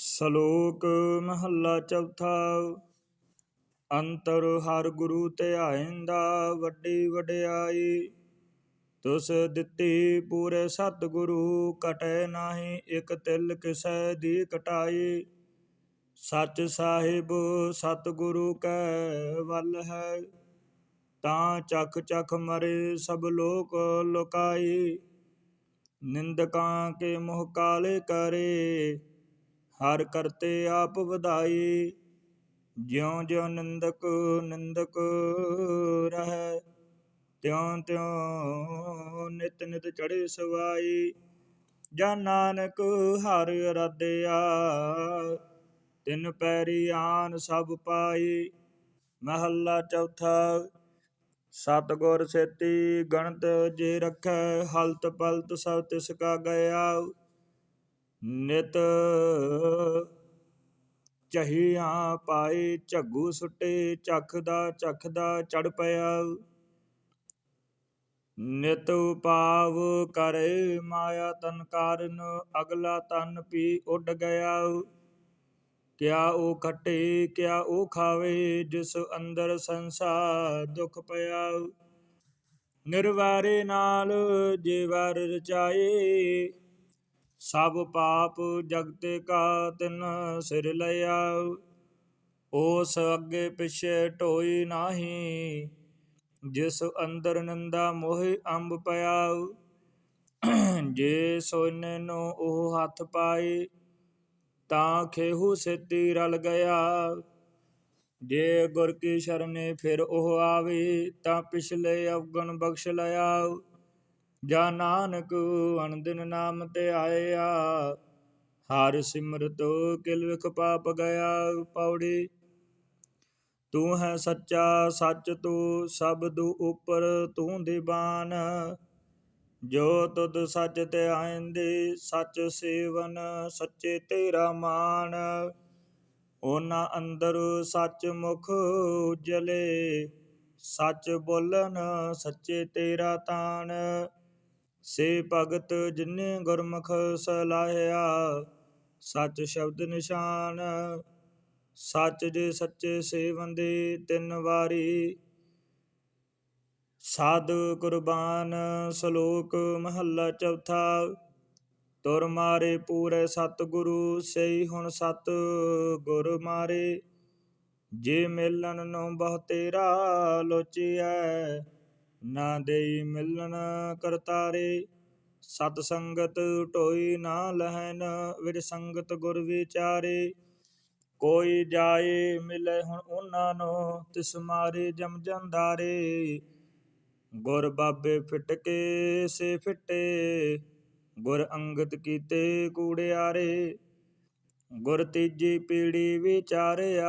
ਸ਼ਲੋਕ ਮਹੱਲਾ ਚੌਥਾ, ਅੰਤਰ ਹਰ ਗੁਰੂ ਧਿਆਇਂਦਾ ਵੱਡੀ ਵਡਿਆਈ, ਤੁਸ ਦਿੱਤੀ ਪੂਰੇ ਸਤਿਗੁਰੂ, ਕਟੈ ਨਾਹੀ ਇਕ ਤਿਲ ਕਿਸੈ ਦੀ ਕਟਾਈ। ਸੱਚ ਸਾਹਿਬ, ਸਤਿਗੁਰੂ ਕੈ ਵੱਲ ਹੈ, ਤਾਂ ਚਖ ਚਖ ਮਰੇ ਸਭ ਲੋਕ ਲੋਕਾਈ। ਨਿੰਦਕਾਂ ਕੇ ਮੋਹ ਕਾਲੇ ਕਰੇ ਹਰ ਕਰਤੇ ਆਪ ਵਧਾਈ ਜਿਉ ਜਿਉ ਨੰਦਕ ਨੰਦਕ ਰਹਿ ਤਿਉ ਤਿਉ ਨਿਤ ਨਿਤ ਚੜੇ ਸਵਾਈ ਜਾਂ ਨਾਨਕ ਹਰ ਅਰਾਧਿਆ, ਤਿਨ ਪੈਰੀ ਆਨ ਸਭ ਪਾਈ ਮਹੱਲਾ ਚੌਥਾ, ਸਤਗੁਰ ਸੇਤੀ ਗਣਤ ਜੇ ਰਖੈ ਹਲਤ ਪਲਤ ਸਭ ਤਿਸ ਕਾ ਗਿਆ। ਨਿਤ ਚਹੀਆਂ ਪਾਏ, ਝੱਗੂ ਸੁੱਟੇ, ਚੱਖਦਾ ਚੱਖਦਾ ਚੜ ਪਿਆ। ਨਿਤ ਉਪਾਵ ਕਰੇ ਮਾਇਆ ਤਨ ਕਾਰਨ, ਅਗਲਾ ਤਨ ਪੀ ਉੱਡ ਗਿਆ। ਕਿਆ ਉਹ ਖੱਟੇ, ਕਿਆ ਉਹ ਖਾਵੇ, ਜਿਸ ਅੰਦਰ ਸੰਸਾਰ ਦੁਖ ਪਿਆ। ਨਿਰਵਾਰੇ ਨਾਲ ਜੇ ਵਾਰ ਰਚਾਏ ਸਭ ਪਾਪ ਜਗਤ ਕਾ ਤਿਨ ਸਿਰ ਲਿਆ। ਉਸ ਅੱਗੇ ਪਿਛੇ ਢੋਈ ਨਾਹੀ, ਜਿਸ ਅੰਦਰ ਨੰਦਾ ਮੋਹ ਅੰਬ ਪਿਆ। ਜੇ ਸੋਨੇ ਨੂੰ ਉਹ ਹੱਥ ਪਾਏ ਤਾਂ ਖੇਹੂ ਸਿੱਧੀ ਰਲ ਗਿਆ। ਜੇ ਗੁਰ ਕੀ ਸ਼ਰਨੇ ਫਿਰ ਉਹ ਆਵੇ, ਤਾਂ ਪਿਛਲੇ ਅਵਗਣ ਬਖਸ਼ ਲਿਆ। ਜਾ ਨਾਨਕ ਅਣਦਿਨ ਨਾਮ ਤੇ ਆਇਆ। ਹਰ ਸਿਮਰਤ ਕਿਲ ਵਿਖ ਪਾਪ ਗਿਆ ਪੌੜੀ। ਤੂੰ ਹੈ ਸੱਚਾ, ਸੱਚ ਤੂੰ, ਸਬਦੁ ਉਪਰ ਤੂੰ ਦੀਵਾਨ। ਜੋ ਤੁਧ ਸੱਚ ਤੇ ਆਇੰਦੇ, ਸੱਚ ਸੇਵਨ, ਸੱਚੇ ਤੇਰਾ ਮਾਨ। ਉਹਨਾਂ ਅੰਦਰ ਸੱਚ ਮੁਖ ਉਜਲੇ, ਸੱਚ ਬੋਲਨ, ਸੱਚੇ ਤੇਰਾ ਤਾਨ ਸੇ ਭਗਤ ਜਿਨੇ ਗੁਰਮੁਖ ਸਲਾਹਿਆ, ਸੱਚ ਸ਼ਬਦ ਨਿਸ਼ਾਨ, ਸੱਚ ਜੇ ਸੱਚੇ ਸੇਵੰਦੇ ਤਿੰਨ ਵਾਰੀ। ਸਾਧ ਕੁਰਬਾਨ ਸ਼ਲੋਕ ਮਹੱਲਾ ਚੌਥਾ, ਤੁਰ ਮਾਰੇ ਪੂਰੇ ਸਤ ਗੁਰੂ ਸਈ ਹੁਣ ਸਤ ਗੁਰ ਮਾਰੇ। ਜੇ ਮਿਲਣ ਨੂੰ ਬਹੁ ਤੇਰਾ ਲੋਚਿਐ ਨਾ ਦੇਈ ਮਿਲਣ ਕਰਤਾਰੇ ਸਤ ਸੰਗਤ ਢੋਈ ਨਾ ਲਹਨ ਵਿਰ ਸੰਗਤ ਗੁਰ ਵਿਚਾਰੇ। ਕੋਈ ਜਾਏ ਮਿਲੇ ਹੁਣ ਉਹਨਾਂ ਨੂੰ, ਤਿਸ ਮਾਰੇ ਜਮ ਜੰਦਾਰੇ ਗੁਰ ਬਾਬੇ ਫਿਟ ਕੇ ਸੇ ਫਿੱਟੇ। ਗੁਰ ਅੰਗਤ ਕੀਤੇ ਕੂੜਿਆਰੇ। ਗੁਰ ਤੀਜੀ ਪੀੜੀ ਵਿਚਾਰਿਆ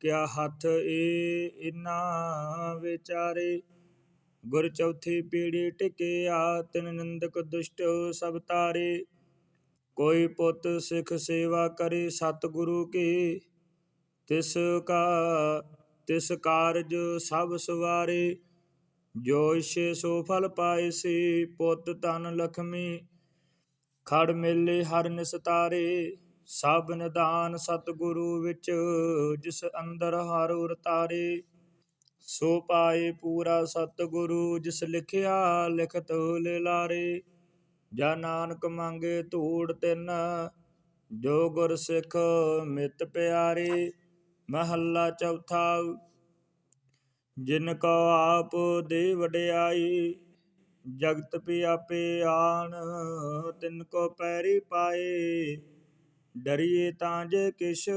ਕਿਆ ਹੱਥ ਏ ਇਨਾ ਵਿਚਾਰੇ। ਗੁਰ ਚੌਥੀ ਪੀੜੀ ਟਿਕਿਆ, ਤਿਨ ਨਿੰਦਕ ਦੁਸ਼ਟ ਸਭ ਤਾਰੇ। ਕੋਈ ਪੁੱਤ ਸਿੱਖ ਸੇਵਾ ਕਰੇ ਸਤਿਗੁਰੂ ਕੇ। ਤਿਸ ਕਾ, ਤਿਸ ਕਾਰਜ ਸਭ ਸਵਾਰੇ। ਜੋ ਇਛੇ ਸੋ ਫਲ ਪਾਏ ਸੀ, ਪੁੱਤ ਤਨ ਲਖਮੀ। ਖੜ ਮੇਲੇ ਹਰ ਨਿਸਤਾਰੇ। ਸਭ ਨਿਦਾਨ ਸਤਿਗੁਰੂ ਵਿੱਚ, ਜਿਸ ਅੰਦਰ ਹਰ ਉਰਤਾਰੇ ਸੋ ਪਾਏ ਪੂਰਾ ਸਤਿਗੁਰੂ, ਜਿਸ ਲਿਖਿਆ ਲਿਖਤ ਲਾਰੇ। ਜਾ ਨਾਨਕ ਮੰਗੇ ਧੂੜ ਤਿੰਨ, ਜੋ ਗੁਰ ਸਿੱਖ ਮਿਤ ਪਿਆਰੇ। ਮਹੱਲਾ ਚੌਥਾ, ਜਿਨ ਕੋ ਆਪ ਦੇ ਵਡਿਆਈ, ਜਗਤ ਪਿਆਪੇ ਆਣ, ਤਿਨ ਕੋ ਪੈਰੀ ਪਾਏ। ਡਰੀਏ ਤਾਂ ਜੇ ਕਿਛ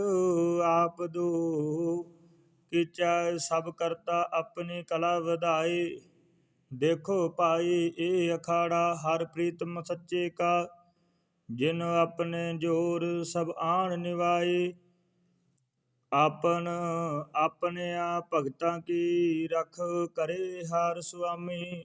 ਆਪ ਦੋ। ਕਿਚਾ ਸਭ ਕਰਤਾ ਆਪਣੀ ਕਲਾ ਵਧਾਈ ਦੇਖੋ ਭਾਈ, ਇਹ ਅਖਾੜਾ ਹਰ ਪ੍ਰੀਤਮ ਸੱਚੇ ਕਾ। ਜਿਨ ਆਪਣੇ ਜੋਰ ਸਭ ਆਣ ਨਿਵਾਏ। ਆਪਨ ਆਪਣੇ ਆ ਭਗਤਾਂ ਕੀ ਰਖ ਕਰੇ ਹਰ ਸੁਆਮੀ।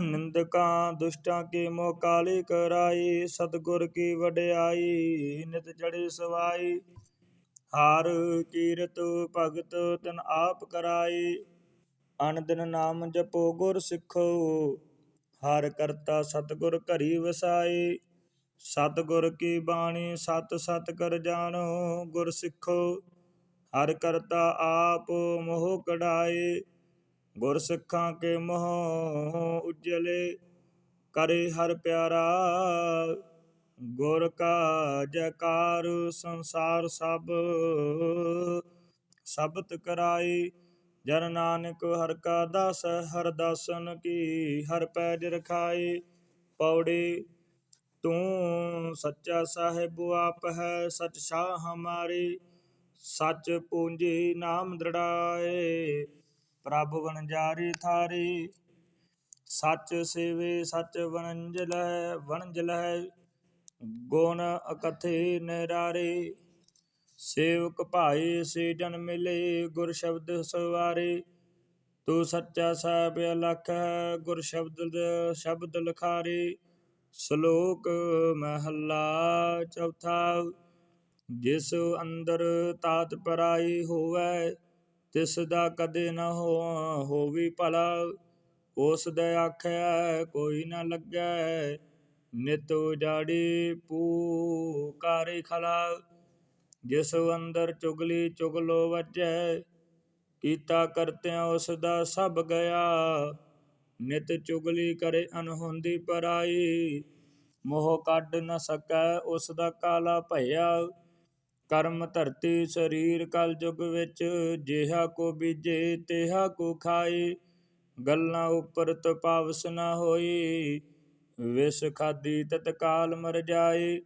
ਨਿੰਦਕਾਂ ਦੁਸ਼ਟਾਂ ਕੇ ਮੋਹ ਕਾਲੇ ਕਰਾਈ, ਸਤਗੁਰ ਕੀ ਵਡਿਆਈ, ਨਿਤ ਚੜੇ ਸਵਾਈ। ਹਾਰ ਕੀਰਤ ਭਗਤ ਤਨ ਆਪ ਕਰਾਈ ਅਨ ਨਾਮ ਜਪੋ ਗੁਰ ਸਿੱਖੋ। ਹਰ ਕਰਤਾ ਸਤਗੁਰ ਘਰੀ ਵਸਾਈ, ਸਤਿਗੁਰ ਕੀ ਬਾਣੀ ਸਤ ਸਤ ਕਰ ਜਾਣੋ ਗੁਰ ਸਿੱਖੋ। ਹਰ ਕਰਤਾ ਆਪ ਮੋਹ ਕਢਾਏ ਗੁਰ ਸਿੱਖਾਂ ਕੇ ਮੋਹ ਉਜਲੇ, ਕਰੇ ਹਰ ਪਿਆਰਾ। ਗੁਰ ਕਾ ਜਕਾਰ ਸੰਸਾਰ ਸਭ, ਸਬਤ ਕਰਾਈ। ਜਨ ਨਾਨਕ ਹਰ ਕਾ ਦਾਸ, ਹਰ ਦਾਸਨ ਕੀ ਹਰ ਪੈਜ ਰਖਾਈ। ਪੌੜੀ, ਤੂੰ ਸੱਚਾ ਸਾਹਿਬ ਆਪ ਹੈ, ਸਚ ਸ਼ਾਹ ਹਮਾਰੀ ਸਚ ਪੂੰਜੀ ਨਾਮ ਦ੍ਰਿੜਾਏ। ਪ੍ਰਭ ਵਣਜਾਰੀ ਥਾਰੀ। ਸੱਚ ਸੇਵੇ ਸੱਚ ਵਣੰਜਲੈ ਵਣਜਲੈ ਗੁਣ ਅਕਥੇ ਨਿਰਾਰੇ। ਸੇਵਕ ਭਾਈ ਸੇ ਜਨ ਮਿਲੇ, ਗੁਰ ਸ਼ਬਦ ਸਵਾਰੇ। ਤੂੰ ਸੱਚਾ ਸਾਹਿਬ ਅਲਖ ਹੈ, ਗੁਰ ਸ਼ਬਦ ਸ਼ਬਦ ਲਖਾਰੇ। ਸ਼ਲੋਕ ਮਹੱਲਾ ਚੌਥਾ, ਜਿਸ ਅੰਦਰ ਤਾਤ ਪਰਾਈ ਹੋਵੇ ਤਿਸ ਦਾ ਕਦੇ ਨਾ ਹੋ ਹੋਵੀ ਭਲਾ। ਉਸ ਦੇ ਆਖਿਆ ਕੋਈ ਨਾ ਲੱਗੈ, ਨਿਤ ਉਜਾੜੀ ਪੂਕਾਰੇ ਖਲਾ। ਜਿਸ ਅੰਦਰ ਚੁਗਲੀ ਚੁਗਲੋ ਵੱਜੈ, ਕੀਤਾ ਕਰਤਿਆਂ ਉਸ ਦਾ ਸਭ ਗਿਆ। ਨਿਤ ਚੁਗਲੀ ਕਰੇ ਅਨਹੋਂਦੀ ਪਰਾਈ, ਮੋਹ ਕੱਢ ਨ ਸਕੈ ਉਸ ਦਾ ਕਾਲਾ ਭਇਆ। ਕਰਮ ਧਰਤੀ ਸਰੀਰ ਕਲ ਯੁਗ ਵਿੱਚ, ਜਿਹਾ ਕੋ ਬੀਜੇ ਤਿਹਾ ਕੋ ਖਾਏ। ਗੱਲਾਂ ਉੱਪਰ ਤਪਾਵਸ ਨਾ ਹੋਈ, ਵਿਸ ਖਾਦੀ ਤਤਕਾਲ ਮਰ ਜਾਏ।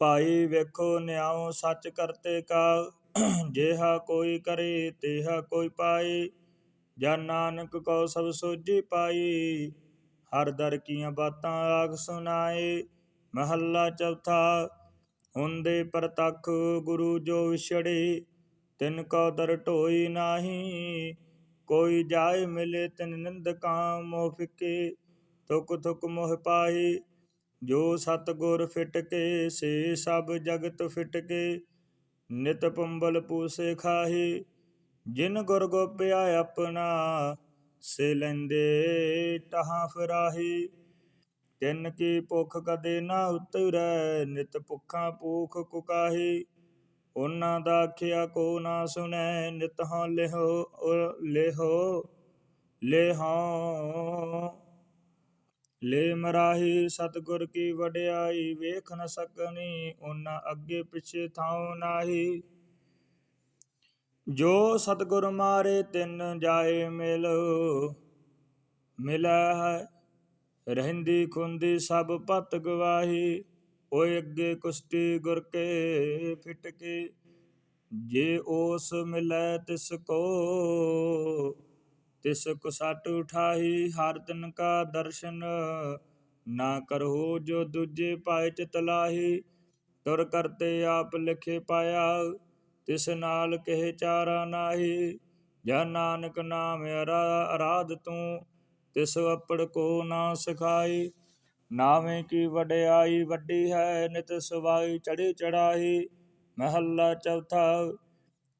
ਭਾਈ ਵੇਖੋ ਨਿਆਉ ਸੱਚ ਕਰਤੇ ਕਾ, ਜਿਹਾ ਕੋਈ ਕਰੇ ਤਿਹਾ ਕੋਈ ਪਾਏ। ਜਨ ਨਾਨਕ ਕੋ ਸਭ ਸੋਝੀ ਪਾਈ, ਹਰ ਦਰ ਕੀਆਂ ਬਾਤਾਂ ਆਖ ਸੁਣਾਏ। ਮਹੱਲਾ ਚੌਥਾ ਹੁੰਦੇ ਪ੍ਰਤੱਖ ਗੁਰੂ ਜੋ ਵਿਛੜੇ, ਤਿਨ ਕੋ ਦਰ ਢੋਈ ਨਾਹੀ, ਕੋਈ ਜਾਏ ਮਿਲੇ ਤਿਨ ਨਿੰਦਕਾਂ ਮੋਹ ਫਿਕੇ ਤੁਕ ਤੁਕ ਮੋਹ ਪਾਈ ਜੋ ਸਤਗੁਰ ਫਿਟ ਕੇ ਸੇ ਸਭ ਜਗਤ ਫਿਟ ਕੇ ਨਿਤ ਪੰਬਲ ਪੂਸੇ ਖਾਹੀ, ਜਿਨ ਗੁਰ ਗੋਪਿਆ ਆਪਣਾ, ਸੇ ਲੈਂਦੇ ਟਹਾਂ ਫਰਾਹੀ। ਤਿੰਨ ਕੀ ਭੁਖ ਕਦੇ ਨਾ ਉਤਰੈ, ਨਿਤ ਭੁੱਖਾਂ ਭੂਖ ਕੁਕਾਹੀ ਉਹਨਾਂ ਦਾ ਆਖਿਆ ਕੋ ਨਾ ਸੁਣੈ ਨਿਤ ਹਾਂ ਲਿਹੋ ਉ- ਲਿਹੋ ਲੇ ਮਰਾਹੀ ਸਤਗੁਰ ਕੀ ਵਡਿਆਈ, ਵੇਖ ਨ ਸਕਨੀ ਉਹਨਾਂ ਅੱਗੇ ਪਿਛੇ ਥਾਉ ਨਾਹੀ। ਜੋ ਸਤਗੁਰ ਮਾਰੇ ਤਿੰਨ ਜਾਏ ਮਿਲ, ਮਿਲੈ ਹੈ ਰਹਿੰਦੀ ਖੁੰਦੀ ਸਭ ਪਤ ਗਵਾਹੀ, ਓਏ ਅੱਗੇ ਕੁਸ਼ਤੀ ਗੁਰ ਕੇ ਫਿਟ ਜੇ ਉਸ ਮਿਲੈ ਤਿਸ ਕੋ ਤਿਸ ਕੋ ਸਟ ਉਠਾਈ ਹਰ ਤਨ ਕਾ ਦਰਸ਼ਨ ਨਾ ਕਰੋ ਜੋ ਦੂਜੇ ਪਾਏ ਚਿਤ ਲਾਹੀ, ਤੁਰ ਕਰਤੇ ਆਪ ਲਿਖੇ ਪਾਇਆ, ਤਿਸ ਨਾਲ ਕਹੇ ਚਾਰਾ ਨਾਹੀ, ਜਾਂ ਨਾਨਕ ਨਾਮ ਅਰਾ- ਅਰਾਧ ਤੂੰ ਤਿਸ ਅਪੜ ਕੋ ਨਾ ਸਿਖਾਈ, ਨਾਵੇਂ ਕੀ ਵਡਿਆਈ ਵੱਡੀ ਹੈ, ਨਿਤ ਸਵਾਈ ਚੜੇ ਚੜਾਈ ਮਹੱਲਾ ਚੌਥਾ।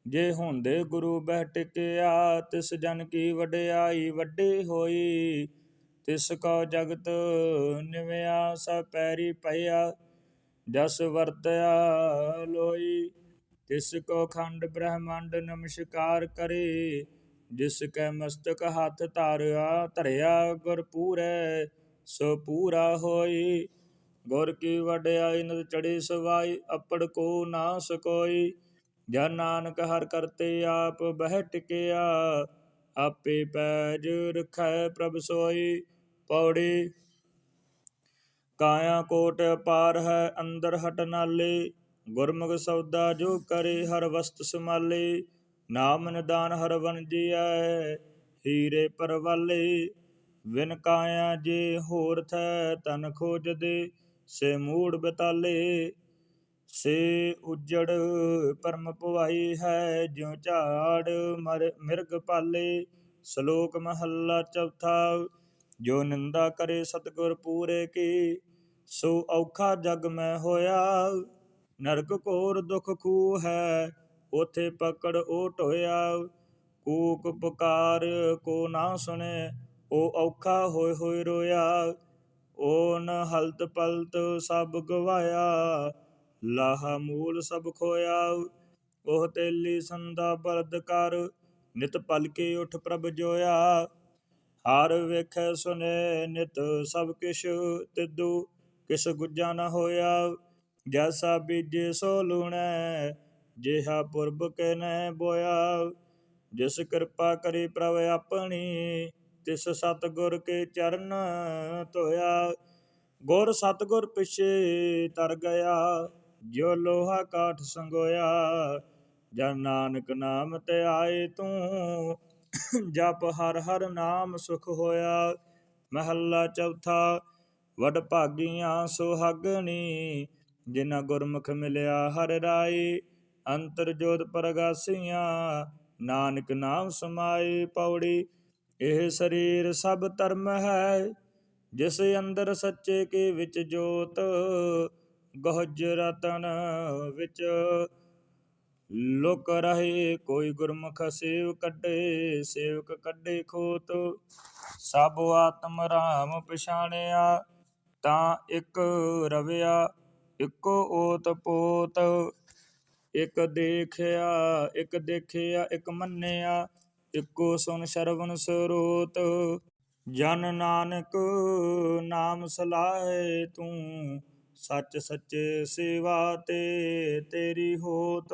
ਜੇ ਹੁੰਦੇ ਗੁਰੂ ਬਹਿ ਟਿਕਿਆ, ਤਿਸ ਜਨ ਕੀ ਵਡਿਆਈ ਵੱਡੀ ਹੋਈ, ਤਿਸ ਕੋ ਜਗਤ ਨਿਵਿਆ, ਸਭ ਪੈਰੀ ਪਈਆ, ਜਸ ਵਰਤਿਆ ਲੋਈ। ਤਿਸ ਕੋ ਖੰਡ ਬ੍ਰਹਮੰਡ ਨਮਸਕਾਰ ਕਰੇ ਜਿਸ ਕੈ ਮਸਤਕ ਹੱਥ ਧਾਰਿਆ, ਧਰਿਆ ਗੁਰ ਪੂਰੈ, ਸੋ ਪੂਰਾ ਹੋਈ। ਗੁਰ ਕੀ ਵਡਿਆਈ ਨਦ ਚੜੀ ਸਵਾਈ, ਅਪੜ ਕੋ ਨਾ ਸਕੋਈ। ਜਨ ਨਾਨਕ ਹਰ ਕਰਤੇ ਆਪ ਬਹਿ ਟਿਕਿਆ, ਆਪੇ ਪੈਜ ਰਖੈ ਪ੍ਰਭ ਸੋਈ। ਪੌੜੀ ਕਾਇਆ ਕੋਟ ਪਾਰ ਹੈ, ਅੰਦਰ ਹਟ ਨਾਲੇ। ਗੁਰਮੁਖ ਸੌਦਾ ਜੋ ਕਰੇ, ਹਰ ਵਸਤ ਸਮਾਲੇ ਨਾਮ ਨਿਦਾਨ ਹਰ ਵਨ ਜੀਐ ਹੀਰੇ ਪਰਵਾਲੇ ਵਿਨ ਕਾਇਆ ਜੇ ਹੋਰ ਥੈ ਤਨ ਖੋਜਦੇ, ਸੇ ਮੂੜ ਬਤਾਲੇ, ਸੇ ਉਜੜ ਪਰਮ ਭਵਾਈ ਹੈ, ਜਿਉ ਝਾੜ ਮਰ ਮਿਰਗ ਪਾਲੇ। ਸ਼ਲੋਕ ਮਹੱਲਾ ਚੌਥਾ, ਜੋ ਨਿੰਦਾ ਕਰੇ ਸਤਗੁਰ ਪੂਰੇ ਕੀ, ਸੋ ਔਖਾ ਜਗ ਮੈਂ ਹੋਇਆ, ਨਰਕ ਘੋਰ ਦੁਖ ਖੂ ਹੈ ਉਥੇ ਪਕੜ ਉਹ ਢੋਇਆ। ਕੂਕ ਪੁਕਾਰ ਕੋ ਨਾ ਸੁਣੇ, ਉਹ ਔਖਾ ਹੋਏ ਹੋਏ ਰੋਇਆ। ਓਨ ਹਲਤ ਪਲਤ ਸਭ ਗਵਾਇਆ, ਲਾਹ ਮੂਲ ਸਭ ਖੋਇਆ। ਉਹ ਤੇਲੀ ਸੰਦਾ ਬਲਦ ਕਰ, ਨਿਤ ਪਲਕੇ ਉਠ ਪ੍ਰਭ ਜੋਇਆ। ਹਰ ਵੇਖੈ ਸੁਨੇ ਨਿਤ ਸਭ ਕਿਛ ਤਿਦੂ, ਕਿਸ ਗੁੱਜਾ ਨਾ ਹੋਇਆ। ਜੈਸਾ ਬੀਜੇ ਸੋ ਲੂਣੈ ਜਿਹਾ ਪੁਰਬ ਕੇ ਨੈ ਬੋਇਆ, ਜਿਸ ਕਿਰਪਾ ਕਰੀ ਪ੍ਰਭ ਆਪਣੀ, ਤਿਸ ਸਤਗੁਰ ਕੇ ਚਰਨ ਧੋਇਆ। ਗੁਰ ਸਤਗੁਰ ਪਿਛੇ ਤਰ ਗਿਆ ਜੋ ਲੋਹਾ ਕਾਠ ਸੰਗੋਇਆ। ਜਨ ਨਾਨਕ ਨਾਮ ਤੇ ਆਏ ਤੂੰ, ਜਪ ਹਰ ਹਰ ਨਾਮ ਸੁਖ ਹੋਇਆ। ਮਹੱਲਾ ਚੌਥਾ, ਵਡ ਭਾਗੀਆਂ ਸੁਹਾਗਣੀ, ਜਿਨ੍ਹਾਂ ਗੁਰਮੁਖ ਮਿਲਿਆ ਹਰ ਰਾਈ ਅੰਤਰ ਜੋਤ ਪਰਗਾਸੀਆਂ, ਨਾਨਕ ਨਾਮ ਸਮਾਏ ਪੌੜੀ, ਇਹ ਸਰੀਰ ਸਭ ਧਰਮ ਹੈ, ਜਿਸ ਅੰਦਰ ਸੱਚੇ ਕੇ ਵਿੱਚ ਜੋਤ, ਗਹਜ ਰਤਨ ਵਿੱਚ ਲੋਕ ਰਹੇ, ਕੋਈ ਗੁਰਮੁਖ ਸੇਵ ਕੱਢੇ, ਸੇਵਕ ਕੱਢੇ ਖੋਤ, ਸਭ ਆਤਮ ਰਾਮ ਪਛਾਣਿਆ, ਤਾਂ ਇੱਕ ਰਵਿਆ, ਇੱਕੋ ਓਤ ਪੋਤ ਇੱਕ ਦੇਖਿਆ ਇੱਕ ਦੇਖਿਆ, ਇੱਕ ਮੰਨਿਆ, ਇਕੋ ਸੁਨ ਸ਼ਰਵਨ ਸਰੋਤ। ਜਨ ਨਾਨਕ ਨਾਮ ਸਲਾਹੇ ਤੂੰ, ਸੱਚ ਸੱਚੇ ਸੇਵਾ ਤੇ ਤੇਰੀ ਹੋਤ।